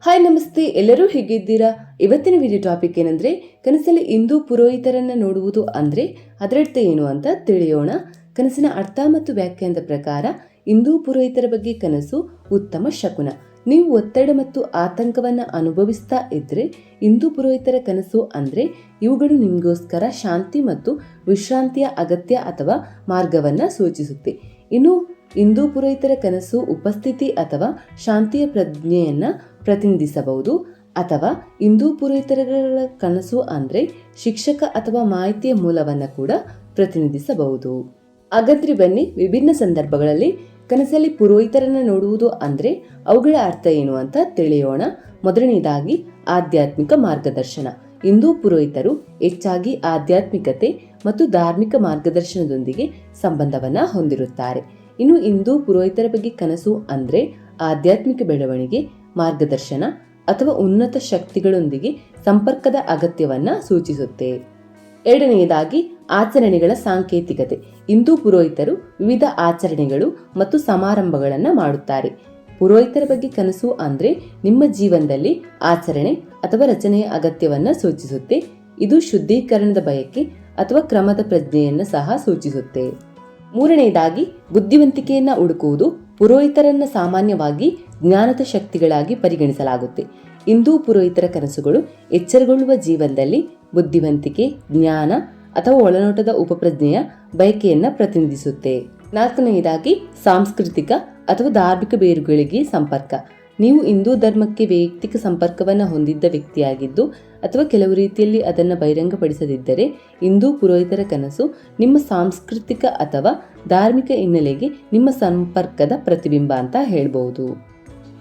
Hi ನಮಸ್ತೆ. ಎಲ್ಲರೂ ಹೇಗಿದ್ದೀರಾ? ಇವತ್ತಿನ ವಿಡಿಯೋ ಟಾಪಿಕ್ ಏನಂದ್ರೆ, ಕನಸಲ್ಲಿ ಹಿಂದೂ ಪುರೋಹಿತರನ್ನ ನೋಡುವುದು ಅಂದ್ರೆ ಅದರರ್ಥ ಏನು ಅಂತ ತಿಳಿಯೋಣ. ಕನಸಿನ ಅರ್ಥ ಮತ್ತು ವ್ಯಾಖ್ಯಾನದ ಪ್ರಕಾರ ಹಿಂದೂ ಪುರೋಹಿತರ ಬಗ್ಗೆ ಕನಸು ಉತ್ತಮ ಶಕುನ. ನೀವು ಒತ್ತಡ ಮತ್ತು ಆತಂಕವನ್ನ ಅನುಭವಿಸ್ತಾ ಇದ್ರೆ ಹಿಂದೂ ಪುರೋಹಿತರ ಕನಸು ಅಂದ್ರೆ ಇವುಗಳು ನಿಮಗೋಸ್ಕರ ಶಾಂತಿ ಮತ್ತು ವಿಶ್ರಾಂತಿಯ ಅಗತ್ಯ ಅಥವಾ ಮಾರ್ಗವನ್ನ ಸೂಚಿಸುತ್ತೆ. ಇನ್ನು ಹಿಂದೂ ಪುರೋಹಿತರ ಕನಸು, ಉಪಸ್ಥಿತಿ ಅಥವಾ ಶಾಂತಿಯ ಪ್ರಜ್ಞೆಯನ್ನು ಪ್ರತಿನಿಧಿಸಬಹುದು. ಅಥವಾ ಹಿಂದೂ ಪುರೋಹಿತರ ಕನಸು ಅಂದ್ರೆ ಶಿಕ್ಷಕ ಅಥವಾ ಮಾಹಿತಿಯ ಮೂಲವನ್ನ ಕೂಡ ಪ್ರತಿನಿಧಿಸಬಹುದು. ಹಾಗಾದ್ರೆ ಬನ್ನಿ, ವಿಭಿನ್ನ ಸಂದರ್ಭಗಳಲ್ಲಿ ಕನಸಲ್ಲಿ ಪುರೋಹಿತರನ್ನ ನೋಡುವುದು ಅಂದ್ರೆ ಅವುಗಳ ಅರ್ಥ ಏನು ಅಂತ ತಿಳಿಯೋಣ. ಮೊದಲನೇದಾಗಿ, ಆಧ್ಯಾತ್ಮಿಕ ಮಾರ್ಗದರ್ಶನ. ಹಿಂದೂ ಪುರೋಹಿತರು ಹೆಚ್ಚಾಗಿ ಆಧ್ಯಾತ್ಮಿಕತೆ ಮತ್ತು ಧಾರ್ಮಿಕ ಮಾರ್ಗದರ್ಶನದೊಂದಿಗೆ ಸಂಬಂಧವನ್ನ ಹೊಂದಿರುತ್ತಾರೆ. ಇನ್ನು ಇಂದು ಪುರೋಹಿತರ ಬಗ್ಗೆ ಕನಸು ಅಂದ್ರೆ ಆಧ್ಯಾತ್ಮಿಕ ಬೆಳವಣಿಗೆ, ಮಾರ್ಗದರ್ಶನ ಅಥವಾ ಉನ್ನತ ಶಕ್ತಿಗಳೊಂದಿಗೆ ಸಂಪರ್ಕದ ಅಗತ್ಯವನ್ನ ಸೂಚಿಸುತ್ತೆ. ಎರಡನೆಯದಾಗಿ ಆಚರಣೆಗಳ ಸಾಂಕೇತಿಕತೆ. ಇಂದು ಪುರೋಹಿತರು ವಿವಿಧ ಆಚರಣೆಗಳು ಮತ್ತು ಸಮಾರಂಭಗಳನ್ನು ಮಾಡುತ್ತಾರೆ. ಪುರೋಹಿತರ ಬಗ್ಗೆ ಕನಸು ಅಂದ್ರೆ ನಿಮ್ಮ ಜೀವನದಲ್ಲಿ ಆಚರಣೆ ಅಥವಾ ರಚನೆಯ ಅಗತ್ಯವನ್ನ ಸೂಚಿಸುತ್ತೆ. ಇದು ಶುದ್ಧೀಕರಣದ ಬಯಕೆ ಅಥವಾ ಕ್ರಮದ ಪ್ರಜ್ಞೆಯನ್ನು ಸಹ ಸೂಚಿಸುತ್ತೆ. ಮೂರನೆಯದಾಗಿ ಬುದ್ಧಿವಂತಿಕೆಯನ್ನ ಹುಡುಕುವುದು ಪುರೋಹಿತರನ್ನು ಸಾಮಾನ್ಯವಾಗಿ ಜ್ಞಾನದ ಶಕ್ತಿಗಳಾಗಿ ಪರಿಗಣಿಸಲಾಗುತ್ತೆ. ಹಿಂದೂ ಪುರೋಹಿತರ ಕನಸುಗಳು ಎಚ್ಚರಗೊಳ್ಳುವ ಜೀವನದಲ್ಲಿ ಬುದ್ಧಿವಂತಿಕೆ, ಜ್ಞಾನ ಅಥವಾ ಒಳನೋಟದ ಉಪಪ್ರಜ್ಞೆಯ ಬಯಕೆಯನ್ನ ಪ್ರತಿನಿಧಿಸುತ್ತೆ. ನಾಲ್ಕನೆಯದಾಗಿ ಸಾಂಸ್ಕೃತಿಕ ಅಥವಾ ಧಾರ್ಮಿಕ ಬೇರುಗಳಿಗೆ ಸಂಪರ್ಕ. ನೀವು ಹಿಂದೂ ಧರ್ಮಕ್ಕೆ ವೈಯಕ್ತಿಕ ಸಂಪರ್ಕವನ್ನು ಹೊಂದಿದ್ದ ವ್ಯಕ್ತಿಯಾಗಿದ್ದು ಅಥವಾ ಕೆಲವು ರೀತಿಯಲ್ಲಿ ಅದನ್ನು ಬಹಿರಂಗಪಡಿಸದಿದ್ದರೆ ಹಿಂದೂ ಪುರೋಹಿತರ ಕನಸು ನಿಮ್ಮ ಸಾಂಸ್ಕೃತಿಕ ಅಥವಾ ಧಾರ್ಮಿಕ ಹಿನ್ನೆಲೆಗೆ ನಿಮ್ಮ ಸಂಪರ್ಕದ ಪ್ರತಿಬಿಂಬ ಅಂತ ಹೇಳಬಹುದು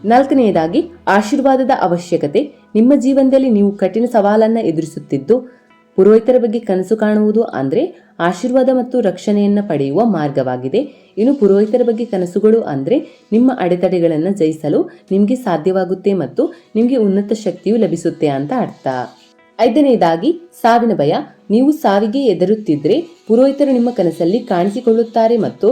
ನಾಲ್ಕನೆಯದಾಗಿ, ಆಶೀರ್ವಾದದ ಅವಶ್ಯಕತೆ. ನಿಮ್ಮ ಜೀವನದಲ್ಲಿ ನೀವು ಕಠಿಣ ಸವಾಲನ್ನು ಎದುರಿಸುತ್ತಿದ್ದು ಪುರೋಹಿತರ ಬಗ್ಗೆ ಕನಸು ಕಾಣುವುದು ಅಂದ್ರೆ ಆಶೀರ್ವಾದ ಮತ್ತು ರಕ್ಷಣೆಯನ್ನ ಪಡೆಯುವ ಮಾರ್ಗವಾಗಿದೆ. ಇನ್ನು ಪುರೋಹಿತರ ಬಗ್ಗೆ ಕನಸುಗಳು ಅಂದ್ರೆ ನಿಮ್ಮ ಅಡೆತಡೆಗಳನ್ನು ಜಯಿಸಲು ನಿಮಗೆ ಸಾಧ್ಯವಾಗುತ್ತೆ ಮತ್ತು ನಿಮಗೆ ಉನ್ನತ ಶಕ್ತಿಯು ಲಭಿಸುತ್ತೆ ಅಂತ ಅರ್ಥ. ಐದನೇದಾಗಿ, ಸಾವಿನ ಭಯ. ನೀವು ಸಾವಿಗೆ ಎದುರುತ್ತಿದ್ರೆ ಪುರೋಹಿತರು ನಿಮ್ಮ ಕನಸಲ್ಲಿ ಕಾಣಿಸಿಕೊಳ್ಳುತ್ತಾರೆ ಮತ್ತು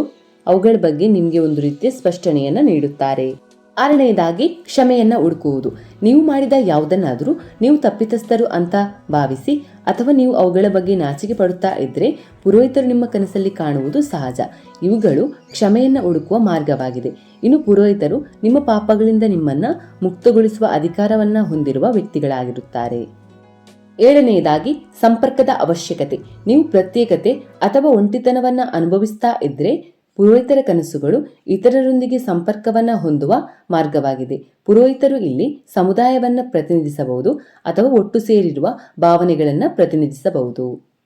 ಅವುಗಳ ಬಗ್ಗೆ ನಿಮಗೆ ಒಂದು ರೀತಿಯ ಸ್ಪಷ್ಟನೆಯನ್ನು ನೀಡುತ್ತಾರೆ. ಆರನೆಯದಾಗಿ ಕ್ಷಮೆಯನ್ನು ಹುಡುಕುವುದು. ನೀವು ಮಾಡಿದ ಯಾವುದನ್ನಾದರೂ ನೀವು ತಪ್ಪಿತಸ್ಥರು ಅಂತ ಭಾವಿಸಿ ಅಥವಾ ನೀವು ಅವುಗಳ ಬಗ್ಗೆ ನಾಚಿಕೆ ಪಡುತ್ತಾ ಇದ್ದರೆ ಪುರೋಹಿತರು ನಿಮ್ಮ ಕನಸಲ್ಲಿ ಕಾಣುವುದು ಸಹಜ. ಇವುಗಳು ಕ್ಷಮೆಯನ್ನು ಹುಡುಕುವ ಮಾರ್ಗವಾಗಿದೆ. ಇನ್ನು ಪುರೋಹಿತರು ನಿಮ್ಮ ಪಾಪಗಳಿಂದ ನಿಮ್ಮನ್ನ ಮುಕ್ತಗೊಳಿಸುವ ಅಧಿಕಾರವನ್ನ ಹೊಂದಿರುವ ವ್ಯಕ್ತಿಗಳಾಗಿರುತ್ತಾರೆ. ಏಳನೆಯದಾಗಿ ಸಂಪರ್ಕದ ಅವಶ್ಯಕತೆ. ನೀವು ಪ್ರತ್ಯೇಕತೆ ಅಥವಾ ಒಂಟಿತನವನ್ನ ಅನುಭವಿಸ್ತಾ ಇದ್ರೆ ಪುರೋಹಿತರ ಕನಸುಗಳು ಇತರರೊಂದಿಗೆ ಸಂಪರ್ಕವನ್ನ ಹೊಂದುವ ಮಾರ್ಗವಾಗಿದೆ. ಪುರೋಹಿತರು ಇಲ್ಲಿ ಸಮುದಾಯವನ್ನ ಪ್ರತಿನಿಧಿಸಬಹುದು ಅಥವಾ ಒಟ್ಟು ಸೇರಿರುವ ಭಾವನೆಗಳನ್ನ ಪ್ರತಿನಿಧಿಸಬಹುದು.